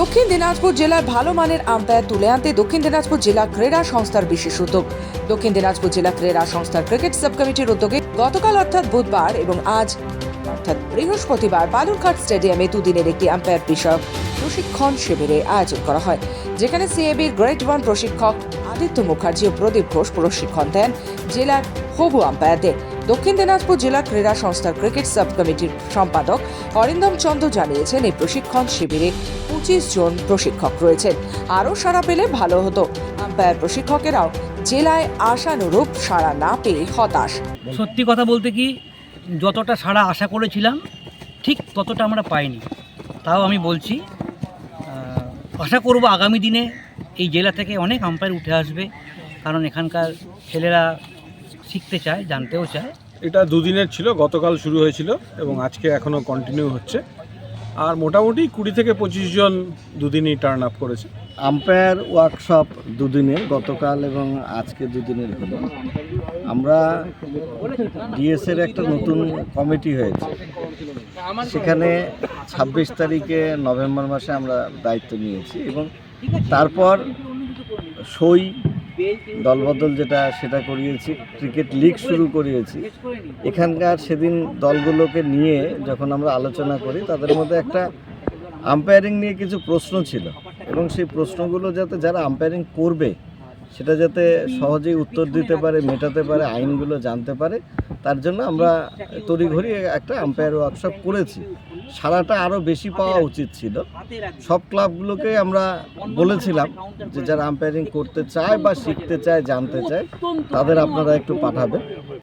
দক্ষিণ দিনাজপুর জেলার ভালো মানের আম্পায়ার তুলে আনতে দক্ষিণ দিনাজপুর জেলা ক্রীড়া সংস্থার বিশেষ উদ্যোগ। দক্ষিণ দিনাজপুর জেলা ক্রীড়া সংস্থার ক্রিকেট সাব কমিটির উদ্যোগে গতকাল অর্থাৎ বুধবার এবং আজ, অর্থাৎ বৃহস্পতিবার, বালুরঘাট স্টেডিয়ামে দুদিনের একটি আম্পায়ার বিষয়ক প্রশিক্ষণ শিবিরে আয়োজন করা হয়, যেখানে সিএবির গ্রেড ওয়ান প্রশিক্ষক আদিত্য মুখার্জি ও প্রদীপ ঘোষ প্রশিক্ষণ দেন জেলার হবু আম্পায়ারদের। দক্ষিণ দিনাজপুর জেলা ক্রীড়া সংস্থার ক্রিকেট সাব কমিটির সম্পাদক অরিন্দম চন্দ্র জানিয়েছেন, এই প্রশিক্ষণ শিবিরে পঁচিশ জন প্রশিক্ষক রয়েছেন। আরও সাড়া পেলে ভালো হতো। আম্পায়ার প্রশিক্ষকেরাও জেলায় আশানুরূপ সাড়া না পেয়ে হতাশ। সত্যি কথা বলতে কি, যতটা সাড়া আশা করেছিলাম, ঠিক ততটা আমরা পাইনি। তাও আমি বলছি আশা করব আগামী দিনে এই জেলা থেকে অনেক আম্পায়ার উঠে আসবে। কারণ এখানকার ছেলেরা শিখতে চায় জানতেও চায়। এটা দুদিনের ছিল গতকাল শুরু হয়েছিল এবং আজকে এখনও কন্টিনিউ হচ্ছে। আর মোটামুটি কুড়ি থেকে পঁচিশ জন দুদিনই টার্ন আপ করেছে। আম্পায়ার ওয়ার্কশপ দুদিনের গতকাল এবং আজকে দুদিনের হলো। আমরা ডিএসের একটা নতুন কমিটি হয়েছে। সেখানে ছাব্বিশ তারিখে নভেম্বর মাসে আমরা দায়িত্ব নিয়েছি এবং তারপর সই দলবদল যেটা সেটা করিয়েছি ক্রিকেট লিগ শুরু করিয়েছি। এখানকার সেদিন দলগুলোকে নিয়ে যখন আমরা আলোচনা করি, তাদের মধ্যে একটা আম্পায়ারিং নিয়ে কিছু প্রশ্ন ছিল। এবং সেই প্রশ্নগুলো যাতে যারা আম্পায়ারিং করবে, সেটা যাতে সহজেই উত্তর দিতে পারে, মেটাতে পারে, আইনগুলো জানতে পারে তার জন্য আমরা তড়িঘড়ি একটা আম্পায়ার ওয়ার্কশপ করেছি। সারাটা আরও বেশি পাওয়া উচিত ছিল। সব ক্লাবগুলোকে আমরা বলেছিলাম যে যারা আম্পায়ারিং করতে চায় বা শিখতে চায়, জানতে চায়, তাদের আপনারা একটু পাঠাবেন।